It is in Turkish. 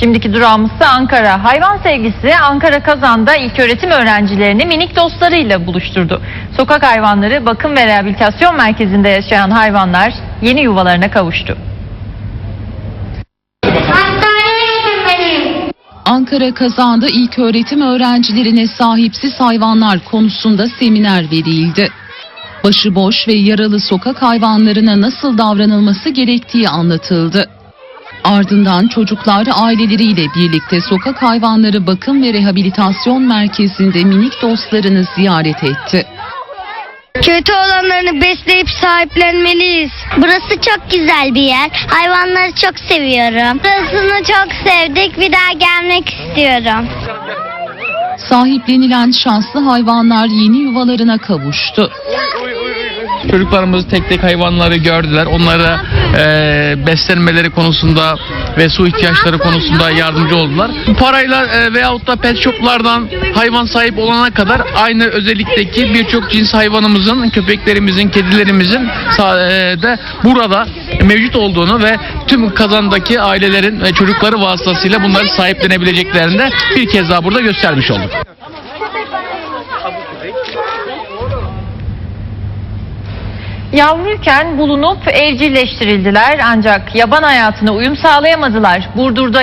Şimdiki durağımız ise Ankara. Hayvan sevgisi Ankara Kazan'da ilköğretim öğrencilerini minik dostlarıyla buluşturdu. Sokak hayvanları bakım ve rehabilitasyon merkezinde yaşayan hayvanlar yeni yuvalarına kavuştu. Ankara kazanda ilk öğretim öğrencilerine sahipsiz hayvanlar konusunda seminer verildi. Başıboş ve yaralı sokak hayvanlarına nasıl davranılması gerektiği anlatıldı. Ardından çocuklar aileleriyle birlikte sokak hayvanları bakım ve rehabilitasyon merkezinde minik dostlarını ziyaret etti. Kötü olanlarını besleyip sahiplenmeliyiz. Burası çok güzel bir yer. Hayvanları çok seviyorum. Burasını çok sevdik. Bir daha gelmek istiyorum. Sahiplenilen şanslı hayvanlar yeni yuvalarına kavuştu. Çocuklarımız tek tek hayvanları gördüler. Onlara e, beslenmeleri konusunda ve su ihtiyaçları konusunda yardımcı oldular. Bu parayla e, veyahut da pet shoplardan hayvan sahip olana kadar aynı özellikteki birçok cins hayvanımızın, köpeklerimizin, kedilerimizin e, de burada mevcut olduğunu ve tüm kazandaki ailelerin ve çocukları vasıtasıyla bunları sahiplenebileceklerini de bir kez daha burada göstermiş olduk. Yavruyken bulunup evcilleştirildiler ancak yaban hayatına uyum sağlayamadılar. Burdur'da